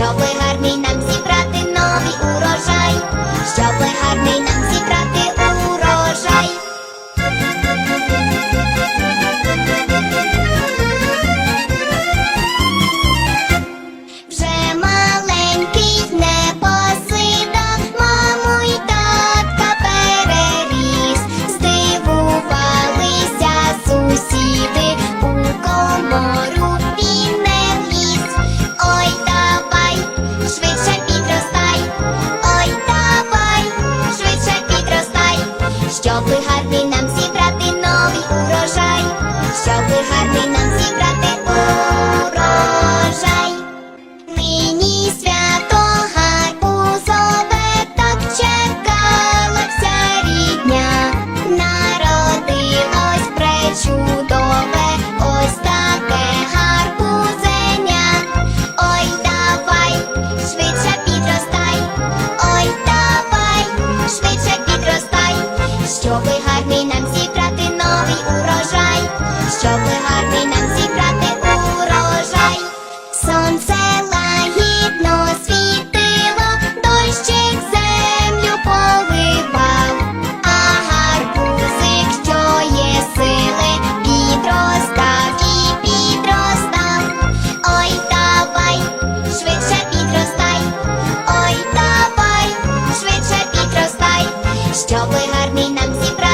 Щоби гарний нам щоби гарний нам зібрати.